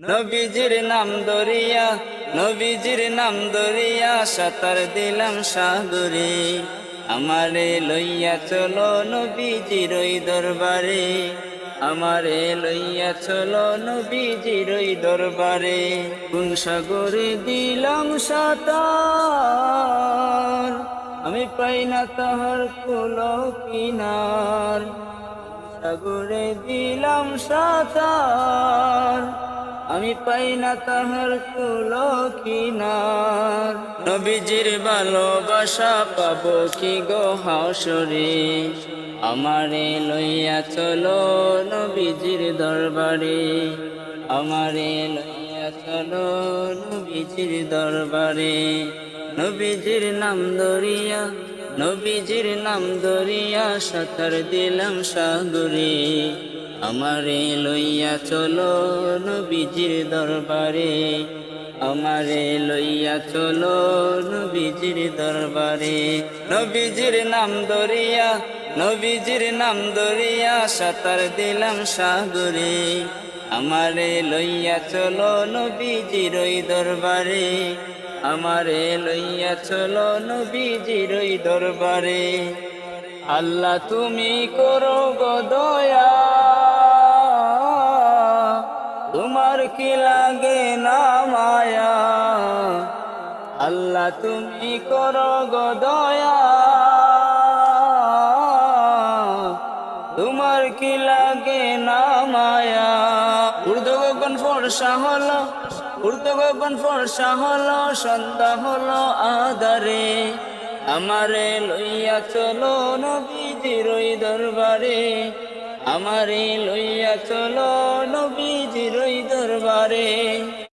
নবীজির নাম দরিয়া, নবীজির নাম দরিয়া, সাঁতার দিলাম সাগরে। আমারে লইয়া চলো নবীজির ওই দরবারে। আমারে লইয়া চলো নবীজির ওই দরবারে। কোন সাগরে দিলাম সাঁতার, আমি পাই না তাহার কুলো কিনার। সাগরে দিলাম সাঁতার আমি পাই না তাহার কুলো কিনার। নবীজির ভালোবাসা পাবো কি গো হাসরে আমারে লইয়া চলো নবীজির দরবারে। আমারে লইয়া চলো নবীজির দরবারে। নবীজির নাম দরিয়া নবীজির নাম দরিয়া সাঁতার দিলাম সাগরে। আমারে লইয়া চলো নবীজির দরবারে। আমারে লইয়া চলো নবীজির দরবারে। নবীজির নাম দরিয়া নবীজির নাম দরিয়া সাঁতার দিলাম সাগরে। আমারে লইয়া চলো নবীজির ওই দরবারে। আমারে লইয়া চলো নবীজির ওই দরবারে। আল্লাহ তুমি করো গো দয়া। কি লাগে না মায়া। আল্লাহ, তুমি করো গো দয়া। তোমার কি লাগে না মায়া? উর্দু গগন ফর্সা হলো, উর্দু গগন ফর্সা হলো, সন্ধ্যা হলো আদারে আমারে লইয়া চলো নবীজির ওই দরবারে। আমারে লইয়া চলো নবীজির ওই দরবারে